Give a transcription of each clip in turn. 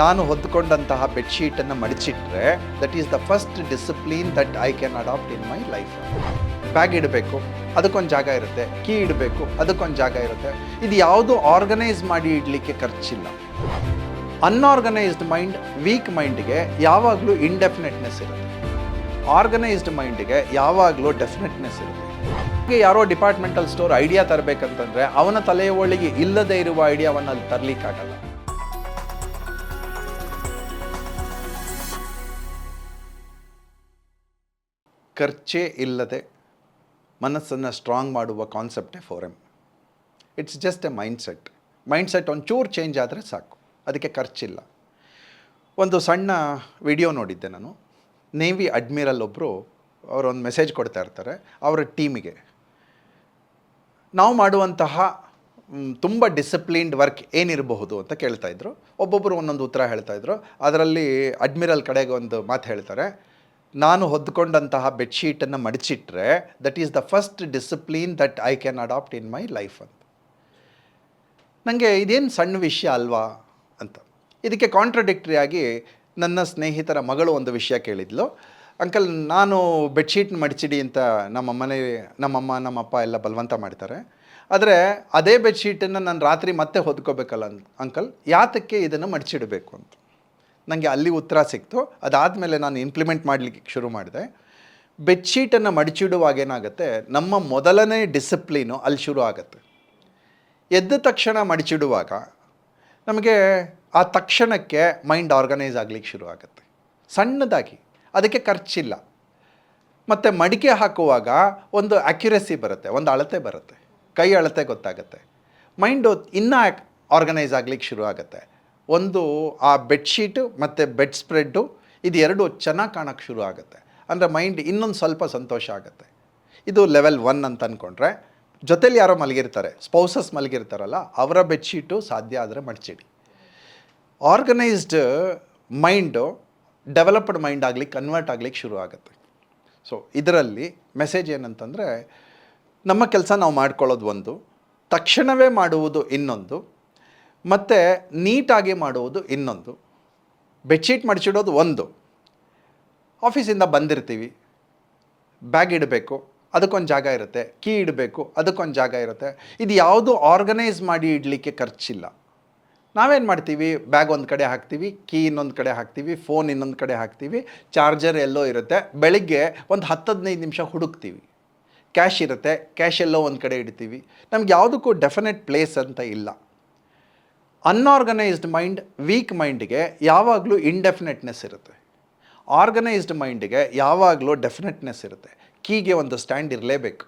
ನಾನು ಹೊದ್ಕೊಂಡಂತಹ ಬೆಡ್ಶೀಟನ್ನು ಮಡಚಿಟ್ರೆ that is the first discipline that I can adapt in my life bag ಇಡಬೇಕು, ಅದಕ್ಕೊಂದು ಜಾಗ ಇರುತ್ತೆ. ಕೀ ಇಡಬೇಕು, ಅದಕ್ಕೊಂದು ಜಾಗ ಇರುತ್ತೆ. ಇದು ಯಾವುದು ಆರ್ಗನೈಸ್ ಮಾಡಿ ಇಡಲಿಕ್ಕೆ ಖರ್ಚಿಲ್ಲ. ಅನ್ಆರ್ಗನೈಸ್ಡ್ ಮೈಂಡ್ ವೀಕ್ ಮೈಂಡ್ಗೆ ಯಾವಾಗಲೂ ಇಂಡೆಫಿನೆಟ್ನೆಸ್ ಇರುತ್ತೆ. ಆರ್ಗನೈಸ್ಡ್ ಮೈಂಡ್ಗೆ ಯಾವಾಗಲೂ ಡೆಫಿನೆಟ್ನೆಸ್ ಇರುತ್ತೆ. ಯಾರೋ ಡಿಪಾರ್ಟ್ಮೆಂಟಲ್ ಸ್ಟೋರ್ ಐಡಿಯಾ ತರಬೇಕಂತಂದ್ರೆ, ಅವನ ತಲೆಯ ಒಳಗೆ ಇಲ್ಲದೆ ಇರುವ ಐಡಿಯಾವನ್ನು ಅಲ್ಲಿ ತರಲಿಕ್ಕಾಗಲ್ಲ. ಖರ್ಚೇ ಇಲ್ಲದೆ ಮನಸ್ಸನ್ನು ಸ್ಟ್ರಾಂಗ್ ಮಾಡುವ ಕಾನ್ಸೆಪ್ಟೇ forum it's just a mindset mindset ಒಂಚೂರು ಚೇಂಜ್ ಆದರೆ ಸಾಕು. ಅದಕ್ಕೆ ಖರ್ಚಿಲ್ಲ. ಒಂದು ಸಣ್ಣ ವಿಡಿಯೋ ನೋಡಿದ್ದೆ ನಾನು. ನೇವಿ ಅಡ್ಮಿರಲ್ ಒಬ್ಬರು ಅವರೊಂದು ಮೆಸೇಜ್ ಕೊಡ್ತಾ ಇರ್ತಾರೆ, ಅವರ ಟೀಮಿಗೆ ನಾವು ಮಾಡುವಂತಹ ತುಂಬ ಡಿಸಿಪ್ಲಿನ್ಡ್ ವರ್ಕ್ ಏನಿರಬಹುದು ಅಂತ ಕೇಳ್ತಾಯಿದ್ರು ಒಬ್ಬೊಬ್ಬರು ಒಂದೊಂದು ಉತ್ತರ ಹೇಳ್ತಾ ಇದ್ರು. ಅದರಲ್ಲಿ ಅಡ್ಮಿರಲ್ ಕಡೆಗೆ ಒಂದು ಮಾತು ಹೇಳ್ತಾರೆ. ನಾನು ಹೊದ್ಕೊಂಡಂತಹ ಬೆಡ್ಶೀಟನ್ನು ಮಡಚಿಟ್ರೆ that is the first discipline that I can adapt in my life ಅಂತ. ನನಗೆ ಇದೇನು ಸಣ್ಣ ವಿಷಯ ಅಲ್ವಾ ಅಂತ. ಇದಕ್ಕೆ ಕಾಂಟ್ರಡಿಕ್ಟ್ರಿ ಆಗಿ ನನ್ನ ಸ್ನೇಹಿತರ ಮಗಳು ಒಂದು ವಿಷಯ ಕೇಳಿದ್ಲು. ಅಂಕಲ್, ನಾನು ಬೆಡ್ಶೀಟ್ ಮಡಚಿಡಿ ಅಂತ ನಮ್ಮ ಮನೆ, ನಮ್ಮಮ್ಮ, ನಮ್ಮಪ್ಪ ಎಲ್ಲ ಬಲವಂತ ಮಾಡ್ತಾರೆ. ಆದರೆ ಅದೇ ಬೆಡ್ಶೀಟನ್ನು ನಾನು ರಾತ್ರಿ ಮತ್ತೆ ಹೊದ್ಕೋಬೇಕಲ್ಲ ಅಂಕಲ್, ಯಾತಕ್ಕೆ ಇದನ್ನು ಮಡಚಿಡಬೇಕು ಅಂತ. ನನಗೆ ಅಲ್ಲಿ ಉತ್ತರ ಸಿಕ್ತು. ಅದಾದಮೇಲೆ ನಾನು ಇಂಪ್ಲಿಮೆಂಟ್ ಮಾಡಲಿಕ್ಕೆ ಶುರು ಮಾಡಿದೆ. ಬೆಡ್ಶೀಟನ್ನು ಮಡಚಿಡುವಾಗ ಏನಾಗುತ್ತೆ? ನಮ್ಮ ಮೊದಲನೇ ಡಿಸಿಪ್ಲೀನು ಅಲ್ಲಿ ಶುರು ಆಗುತ್ತೆ. ಎದ್ದ ತಕ್ಷಣ ಮಡಚಿಡುವಾಗ ನಮಗೆ ಆ ತಕ್ಷಣಕ್ಕೆ ಮೈಂಡ್ ಆರ್ಗನೈಸ್ ಆಗಲಿಕ್ಕೆ ಶುರು ಆಗುತ್ತೆ. ಸಣ್ಣದಾಗಿ, ಅದಕ್ಕೆ ಖರ್ಚಿಲ್ಲ. ಮತ್ತು ಮಡಿಕೆ ಹಾಕುವಾಗ ಒಂದು ಅಕ್ಯುರಸಿ ಬರುತ್ತೆ, ಒಂದು ಅಳತೆ ಬರುತ್ತೆ. ಕೈ ಅಳತೆ ಗೊತ್ತಾಗುತ್ತೆ. ಮೈಂಡು ಇನ್ನೂ ಆರ್ಗನೈಸ್ ಆಗಲಿಕ್ಕೆ ಶುರು ಆಗುತ್ತೆ. ಒಂದು ಆ ಬೆಡ್ಶೀಟು ಮತ್ತು ಬೆಡ್ ಸ್ಪ್ರೆಡ್ಡು ಇದು ಎರಡು ಚೆನ್ನಾಗಿ ಕಾಣೋಕ್ಕೆ ಶುರು ಆಗುತ್ತೆ. ಅಂದರೆ ಮೈಂಡ್ ಇನ್ನೊಂದು ಸ್ವಲ್ಪ ಸಂತೋಷ ಆಗುತ್ತೆ. ಇದು ಲೆವೆಲ್ ಒನ್ ಅಂತ ಅಂದ್ಕೊಂಡ್ರೆ ಜೊತೇಲಿ ಯಾರೋ ಮಲಗಿರ್ತಾರೆ, ಸ್ಪೌಸಸ್ ಮಲಗಿರ್ತಾರಲ್ಲ, ಅವರ ಬೆಡ್ಶೀಟು ಸಾಧ್ಯ ಆದರೆ ಮಡಚಿಡಿ. ಆರ್ಗನೈಸ್ಡ್ ಮೈಂಡು, ಡೆವಲಪ್ಡ್ ಮೈಂಡ್ ಆಗಲಿ ಕನ್ವರ್ಟ್ ಆಗಲಿಕ್ಕೆ ಶುರು ಆಗುತ್ತೆ. ಸೊ, ಇದರಲ್ಲಿ ಮೆಸೇಜ್ ಏನಂತಂದರೆ, ನಮ್ಮ ಕೆಲಸ ನಾವು ಮಾಡ್ಕೊಳ್ಳೋದು ಒಂದು, ತಕ್ಷಣವೇ ಮಾಡುವುದು ಇನ್ನೊಂದು ಮತ್ತು ನೀಟಾಗಿ ಮಾಡುವುದು ಇನ್ನೊಂದು. ಬೆಡ್ಶೀಟ್ ಮಡಚಿಡೋದು ಒಂದು. ಆಫೀಸಿಂದ ಬಂದಿರ್ತೀವಿ. ಬ್ಯಾಗ್ ಇಡಬೇಕು, ಅದಕ್ಕೊಂದು ಜಾಗ ಇರುತ್ತೆ. ಕೀ ಇಡಬೇಕು, ಅದಕ್ಕೊಂದು ಜಾಗ ಇರುತ್ತೆ. ಇದು ಯಾವುದು ಆರ್ಗನೈಸ್ ಮಾಡಿ ಇಡಲಿಕ್ಕೆ ಖರ್ಚಿಲ್ಲ. ನಾವೇನು ಮಾಡ್ತೀವಿ? ಬ್ಯಾಗ್ ಒಂದು ಕಡೆ ಹಾಕ್ತೀವಿ, ಕೀ ಇನ್ನೊಂದು ಕಡೆ ಹಾಕ್ತೀವಿ, ಫೋನ್ ಇನ್ನೊಂದು ಕಡೆ ಹಾಕ್ತೀವಿ, ಚಾರ್ಜರ್ ಎಲ್ಲೋ ಇರುತ್ತೆ. ಬೆಳಿಗ್ಗೆ ಒಂದು ಹತ್ತು ಹದಿನೈದು ನಿಮಿಷ ಹುಡುಕ್ತೀವಿ. ಕ್ಯಾಶ್ ಇರುತ್ತೆ, ಕ್ಯಾಶ್ ಎಲ್ಲೋ ಒಂದು ಕಡೆ ಇಡ್ತೀವಿ. ನಮ್ಗೆ ಯಾವುದಕ್ಕೂ ಡೆಫಿನೆಟ್ ಪ್ಲೇಸ್ ಅಂತ ಇಲ್ಲ. ಅನ್ಆರ್ಗನೈಸ್ಡ್ ಮೈಂಡ್ ವೀಕ್ ಮೈಂಡ್ಗೆ ಯಾವಾಗಲೂ ಇಂಡೆಫಿನೆಟ್ನೆಸ್ ಇರುತ್ತೆ. ಆರ್ಗನೈಸ್ಡ್ ಮೈಂಡ್ಗೆ ಯಾವಾಗಲೂ ಡೆಫಿನೆಟ್ನೆಸ್ ಇರುತ್ತೆ. ಕೀಗೆ ಒಂದು ಸ್ಟ್ಯಾಂಡ್ ಇರಲೇಬೇಕು.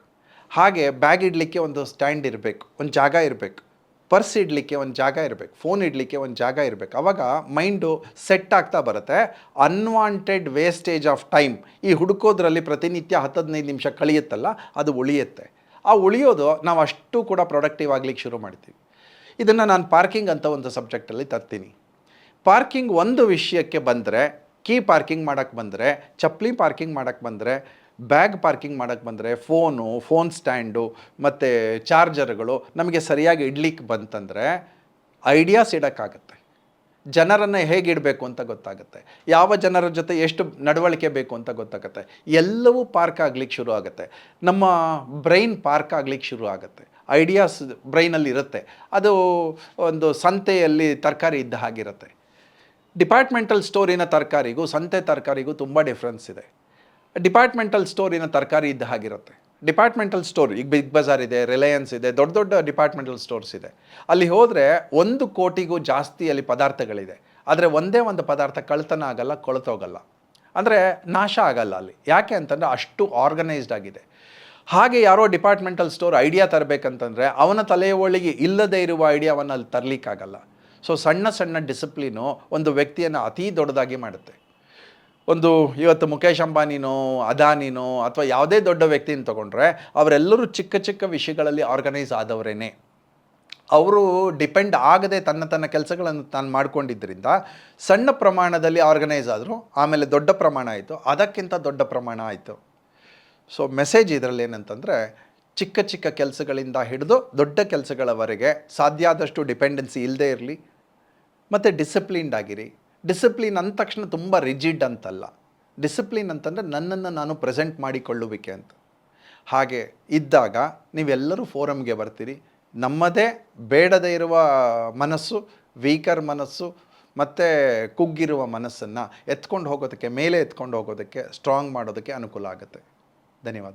ಹಾಗೆ ಬ್ಯಾಗ್ ಇಡಲಿಕ್ಕೆ ಒಂದು ಸ್ಟ್ಯಾಂಡ್ ಇರಬೇಕು. ಒಂದು ಜಾಗ ಇರಬೇಕು. ಪರ್ಸ್ ಇಡಲಿಕ್ಕೆ ಒಂದು ಜಾಗ ಇರಬೇಕು. ಫೋನ್ ಇಡಲಿಕ್ಕೆ ಒಂದು ಜಾಗ ಇರಬೇಕು. ಆವಾಗ ಮೈಂಡು ಸೆಟ್ ಆಗ್ತಾ ಬರುತ್ತೆ. ಅನ್ವಾಂಟೆಡ್ ವೇಸ್ಟೇಜ್ ಆಫ್ ಟೈಮ್ ಈ ಹುಡುಕೋದ್ರಲ್ಲಿ ಪ್ರತಿನಿತ್ಯ ಹತ್ತು ಹದಿನೈದು ನಿಮಿಷ ಕಳಿಯುತ್ತಲ್ಲ, ಅದು ಉಳಿಯುತ್ತೆ. ಆ ಉಳಿಯೋದು ನಾವು ಅಷ್ಟು ಕೂಡ ಪ್ರೊಡಕ್ಟಿವ್ ಆಗ್ಲಿಕ್ಕೆ ಶುರು ಮಾಡ್ತೀವಿ. ಇದನ್ನು ನಾನು ಪಾರ್ಕಿಂಗ್ ಅಂತ ಒಂದು ಸಬ್ಜೆಕ್ಟಲ್ಲಿ ತರ್ತೀನಿ. ಪಾರ್ಕಿಂಗ್ ಒಂದು ವಿಷಯಕ್ಕೆ ಬಂದರೆ ಕೀ ಪಾರ್ಕಿಂಗ್ ಮಾಡೋಕ್ಕೆ ಬಂದರೆ ಚಪ್ಪಲಿ ಪಾರ್ಕಿಂಗ್ ಮಾಡೋಕ್ಕೆ ಬಂದರೆ ಬ್ಯಾಗ್ ಪಾರ್ಕಿಂಗ್ ಮಾಡೋಕ್ಕೆ ಬಂದರೆ ಫೋನು ಫೋನ್ ಸ್ಟ್ಯಾಂಡು ಮತ್ತು ಚಾರ್ಜರ್ಗಳು ನಮಗೆ ಸರಿಯಾಗಿ ಇಡ್ಲಿಕ್ಕೆ ಬಂತಂದರೆ ಐಡಿಯಾಸ್ ಇಡೋಕ್ಕಾಗತ್ತೆ. ಜನರನ್ನು ಹೇಗೆ ಇಡಬೇಕು ಅಂತ ಗೊತ್ತಾಗುತ್ತೆ. ಯಾವ ಜನರ ಜೊತೆ ಎಷ್ಟು ನಡವಳಿಕೆ ಬೇಕು ಅಂತ ಗೊತ್ತಾಗುತ್ತೆ. ಎಲ್ಲವೂ ಪಾರ್ಕ್ ಆಗ್ಲಿಕ್ಕೆ ಶುರು ಆಗುತ್ತೆ. ನಮ್ಮ ಬ್ರೈನ್ ಪಾರ್ಕ್ ಆಗ್ಲಿಕ್ಕೆ ಶುರು ಆಗುತ್ತೆ. ಐಡಿಯಾಸ್ ಬ್ರೈನಲ್ಲಿ ಇರುತ್ತೆ. ಅದು ಒಂದು ಸಂತೆಯಲ್ಲಿ ತರಕಾರಿ ಇದ್ದ ಹಾಗಿರುತ್ತೆ ಡಿಪಾರ್ಟ್ಮೆಂಟಲ್ ಸ್ಟೋರಿನ ತರಕಾರಿಗೂ ಸಂತೆ ತರಕಾರಿಗೂ ತುಂಬ ಡಿಫ್ರೆನ್ಸ್ ಇದೆ. ಡಿಪಾರ್ಟ್ಮೆಂಟಲ್ ಸ್ಟೋರಿನ ತರಕಾರಿ ಇದ್ದ ಹಾಗಿರುತ್ತೆ ಡಿಪಾರ್ಟ್ಮೆಂಟಲ್ ಸ್ಟೋರ್ ಈಗ ಬಿಗ್ ಬಜಾರ್ ಇದೆ ರಿಲಯನ್ಸ್ ಇದೆ, ದೊಡ್ಡ ದೊಡ್ಡ ಡಿಪಾರ್ಟ್ಮೆಂಟಲ್ ಸ್ಟೋರ್ಸ್ ಇದೆ. ಅಲ್ಲಿ ಹೋದರೆ ಒಂದು ಕೋಟಿಗೂ ಜಾಸ್ತಿ ಅಲ್ಲಿ ಪದಾರ್ಥಗಳಿದೆ. ಆದರೆ ಒಂದೇ ಒಂದು ಪದಾರ್ಥ ಕಳ್ತನ ಆಗಲ್ಲ, ಕೊಳತೋಗಲ್ಲ. ಅಂದರೆ ನಾಶ ಆಗಲ್ಲ ಅಲ್ಲಿ. ಯಾಕೆ ಅಂತಂದರೆ ಅಷ್ಟು ಆರ್ಗನೈಸ್ಡ್ ಆಗಿದೆ. ಹಾಗೆ ಯಾರೋ ಡಿಪಾರ್ಟ್ಮೆಂಟಲ್ ಸ್ಟೋರ್ ಐಡಿಯಾ ತರಬೇಕಂತಂದರೆ ಅವನ ತಲೆಯ ಒಳಗೆ ಇಲ್ಲದೇ ಇರುವ ಐಡಿಯಾವನ್ನು ಅಲ್ಲಿ ತರಲಿಕ್ಕಾಗಲ್ಲ. ಸೊ ಸಣ್ಣ ಸಣ್ಣ ಡಿಸಿಪ್ಲಿನು ಒಂದು ವ್ಯಕ್ತಿಯನ್ನು ಅತೀ ದೊಡ್ಡದಾಗಿ ಮಾಡುತ್ತೆ. ಒಂದು ಇವತ್ತು ಮುಖೇಶ್ ಅಂಬಾನಿನೋ, ಅದಾನಿನೋ ಅಥವಾ ಯಾವುದೇ ದೊಡ್ಡ ವ್ಯಕ್ತಿನ ತಗೊಂಡ್ರೆ ಅವರೆಲ್ಲರೂ ಚಿಕ್ಕ ಚಿಕ್ಕ ವಿಷಯಗಳಲ್ಲಿ ಆರ್ಗನೈಸ್ ಆದವರೇನೆ. ಅವರು ಡಿಪೆಂಡ್ ಆಗದೆ ತನ್ನ ತನ್ನ ಕೆಲಸಗಳನ್ನು ತಾನು ಮಾಡ್ಕೊಂಡಿದ್ದರಿಂದ ಸಣ್ಣ ಪ್ರಮಾಣದಲ್ಲಿ ಆರ್ಗನೈಸ್ ಆದರು, ಆಮೇಲೆ ದೊಡ್ಡ ಪ್ರಮಾಣ ಆಯಿತು, ಅದಕ್ಕಿಂತ ದೊಡ್ಡ ಪ್ರಮಾಣ ಆಯಿತು. ಸೊ ಮೆಸೇಜ್ ಇದರಲ್ಲಿ ಏನಂತಂದರೆ, ಚಿಕ್ಕ ಚಿಕ್ಕ ಕೆಲಸಗಳಿಂದ ಹಿಡಿದು ದೊಡ್ಡ ಕೆಲಸಗಳವರೆಗೆ ಸಾಧ್ಯ ಆದಷ್ಟು ಡಿಪೆಂಡೆನ್ಸಿ ಇಲ್ಲದೆ ಇರಲಿ, ಮತ್ತು ಡಿಸಿಪ್ಲಿನ್ಡ್ ಆಗಿರಿ. ಡಿಸಿಪ್ಲಿನ್ ಅಂದ ತಕ್ಷಣ ತುಂಬ ರಿಜಿಡ್ ಅಂತಲ್ಲ. ಡಿಸಿಪ್ಲಿನ್ ಅಂತಂದರೆ ನನ್ನನ್ನು ನಾನು ಪ್ರೆಸೆಂಟ್ ಮಾಡಿಕೊಳ್ಳುವಿಕೆ ಅಂತ. ಹಾಗೆ ಇದ್ದಾಗ ನೀವೆಲ್ಲರೂ ಫೋರಮ್ಗೆ ಬರ್ತೀರಿ. ನಮ್ಮದೇ ಬೇಡದೇ ಇರುವ ಮನಸ್ಸು ವೀಕರ್ ಮನಸ್ಸು, ಮತ್ತು ಕುಗ್ಗಿರುವ ಮನಸ್ಸನ್ನು ಎತ್ಕೊಂಡು ಹೋಗೋದಕ್ಕೆ, ಮೇಲೆ ಎತ್ಕೊಂಡು ಹೋಗೋದಕ್ಕೆ ಸ್ಟ್ರಾಂಗ್ ಮಾಡೋದಕ್ಕೆ ಅನುಕೂಲ ಆಗುತ್ತೆ. धन्यवाद।